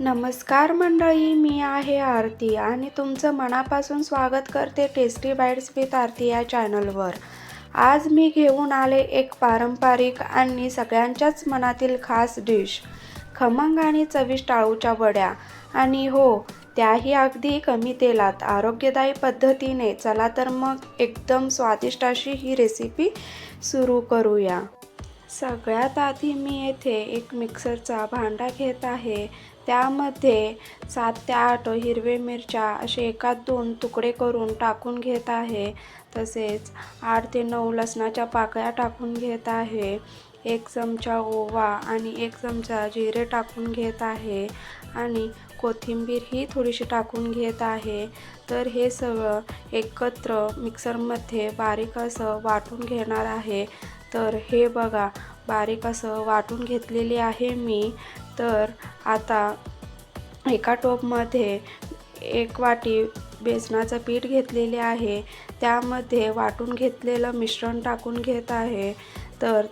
नमस्कार मंडळी मी आहे आरती आणि तुमचं मनापासून स्वागत करते टेस्टी बाईट्स विथ आरती या चॅनलवर आज मी घेऊन आले एक पारंपरिक आणि सगळ्यांच्याच मनातील खास डिश खमंग आणि चविष्ट आळूच्या वड्या. आणि हो त्याही अगदी कमी तेलात आरोग्यदायी पद्धतीने. चला तर मग एकदम स्वादिष्ट अशी ही रेसिपी सुरू करूया. सगळ्यात आधी मी येथे एक मिक्सरचा भांडा घेत आहे. त्यामध्ये सात ते आठ हिरवे मिरच्या असे एकात दोन तुकडे करून टाकून घेत आहे. तसेच आठ ते नऊ लसणाच्या पाकळ्या टाकून घेत आहे. एक चमचा ओवा आणि एक चमचा जिरे टाकून घेत आहे. आणि कोथिंबीर ही थोडीशी टाकून घेत आहे. तर हे सगळं एकत्र मिक्सरमध्ये बारीक असं वाटून घेणार आहे. तर हे बघा बारीक असं वाटून घेतलेली आहे मी. तर आता एका टोपमध्ये एक वाटी बेसनाचं पीठ घेतलेले आहे. त्यामध्ये वाटून घेतलेलं मिश्रण टाकून घेत आहे. तर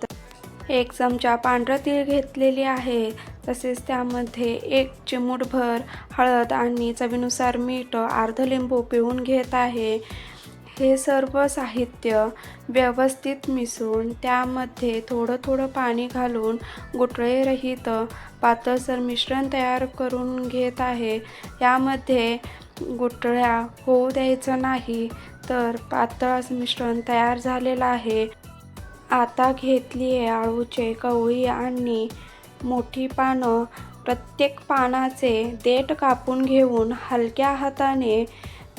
एक चमचा पांढरं तीळ घेतलेली आहे. तसेच त्यामध्ये एक चिमूटभर हळद आणि चवीनुसार मीठ अर्ध लिंबू पिळून घेत आहे. हे सर्व साहित्य व्यवस्थित मिसळून त्यामध्ये थोडं थोडं पाणी घालून गुठळेरहित पातळसर मिश्रण तयार करून घेत आहे. यामध्ये गुठळ्या होऊ द्यायचं नाही तर पातळ मिश्रण तयार झालेलं आहे. आता घेतली आहे आळूचे कवळी आणि मोठी पानं. प्रत्येक पानाचे देठ कापून घेऊन हलक्या हाताने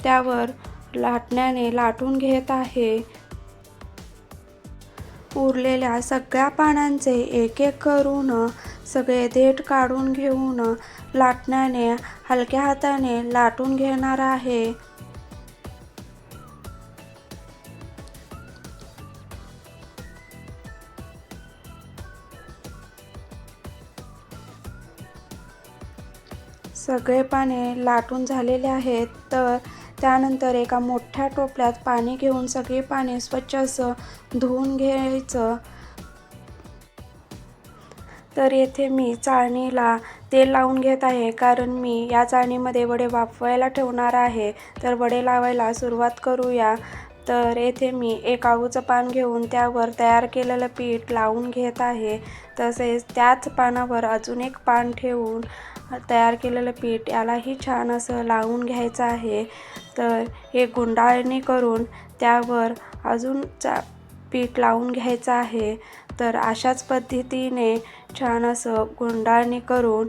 त्यावर लाटण्याने लाटून घेत आहे. उरलेल्या सगळ्या पानांचे एक एक करून सगळे देठ काढून घेऊन लाटण्याने हलक्या हाताने लाटून घेणार आहे. सगळे पाने लाटून झालेले आहेत तर त्यानंतर एका मोठ्या टोपल्यात पाणी घेऊन सगळी पाने स्वच्छ असं धुवून घ्यायचं. तर येथे मी चाळणीला तेल लावून घेत आहे कारण मी या चाळणीमध्ये वडे वाफवायला ठेवणार आहे. तर वडे लावायला सुरुवात करूया. तर येथे मी एक आळूचं पान घेऊन त्यावर तयार केलेलं पीठ लावून घेत आहे. तसेच त्याच पानावर अजून एक पान ठेवून तयार केलेलं पीठ यालाही छान असं लावून घ्यायचं आहे. तर हे गुंडाळणी करून त्यावर अजून चा पीठ लावून घ्यायचं आहे. तर अशाच पद्धतीने छान असं गुंडाळणी करून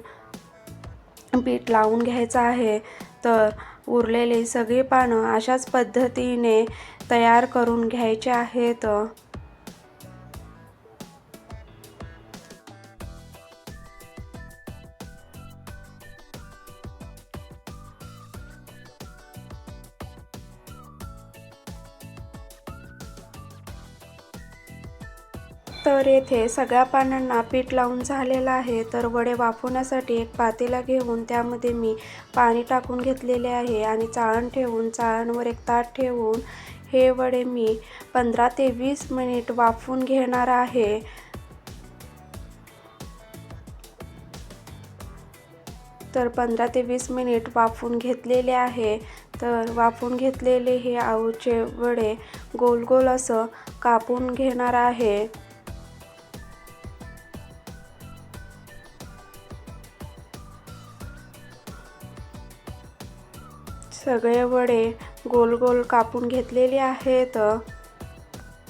पीठ लावून घ्यायचं आहे. तर उरलेली सगळी पानं अशाच पद्धतीने तयार करून घ्यायचे आहेत. तर येथे सगळ्या पानांना पीठ लावून झालेलं आहे. तर वडे वाफवण्यासाठी एक पातेला घेऊन त्यामध्ये मी पाणी टाकून घेतलेले आहे आणि चाळण ठेवून चाळणवर एक ताट ठेवून हे वडे मी पंधरा ते वीस मिनिट वाफवून घेणार आहे. तर पंधरा ते वीस मिनिट वाफवून घेतलेले आहे. तर वाफवून घेतलेले हे आऊचे वडे गोल गोल असं कापून घेणार आहे. सगळे वडे गोल गोल कापून घेतलेले आहेत.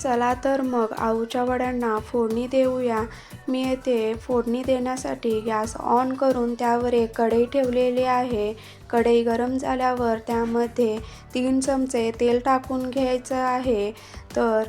चला तर मग आऊच्या वड्यांना फोडणी देऊया. मी येथे फोडणी देण्यासाठी गॅस ऑन करून त्यावर एक कढई ठेवलेली आहे. कढई गरम झाल्यावर त्यामध्ये तीन चमचे तेल टाकून घ्यायचं आहे. तर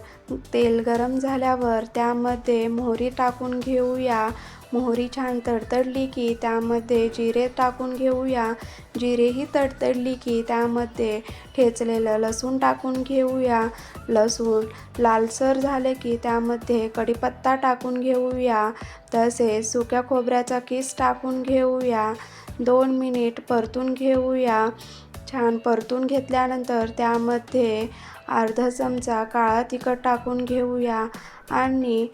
तेल गरम झाल्यावर त्यामध्ये मोहरी टाकून घेऊया. मोहरी छान तडतडली की त्यामध्ये जिरे टाकून घेऊया. जिरेही तडतडली की त्यामध्ये ठेचलेलं लसूण टाकून घेऊया. लसूण लालसर झाले की त्यामध्ये कढीपत्ता टाकून घेऊया. तसेच सुक्या खोबऱ्याचा किस टाकून घेऊया. दोन मिनिट परतून घेऊया. छान परतून घेतल्यानंतर त्यामध्ये अर्धा चमचा काळा तिखट टाकून घेऊया. आणि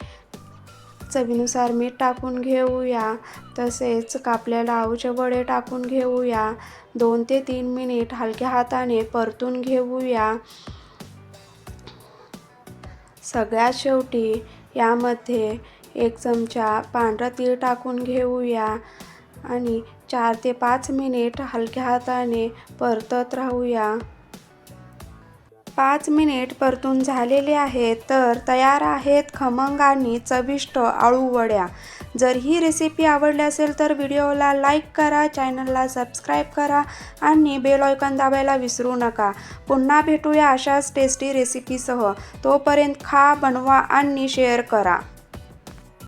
चवीनुसार मीठ टाकून घेऊया. तसेच कापलेल्या आऊचे वडे टाकून घेऊया. दोन ते तीन मिनिट हलक्या हाताने परतून घेऊया. सगळ्यात शेवटी यामध्ये एक चमचा पांढरं तीळ टाकून घेऊया आणि चार ते पाच मिनिट हलक्या हाताने परतत राहूया. पाच मिनिट परतून झालेले आहेत तर तयार आहेत खमंग आणि चविष्ट आळूवड्या जर ही रेसिपी आवडली असेल तर व्हिडिओला लाईक करा चॅनलला सबस्क्राईब करा आणि बेल आयकॉन दाबायला विसरू नका. पुन्हा भेटूया अशाच टेस्टी रेसिपीसह तोपर्यंत खा बनवा आणि शेअर करा.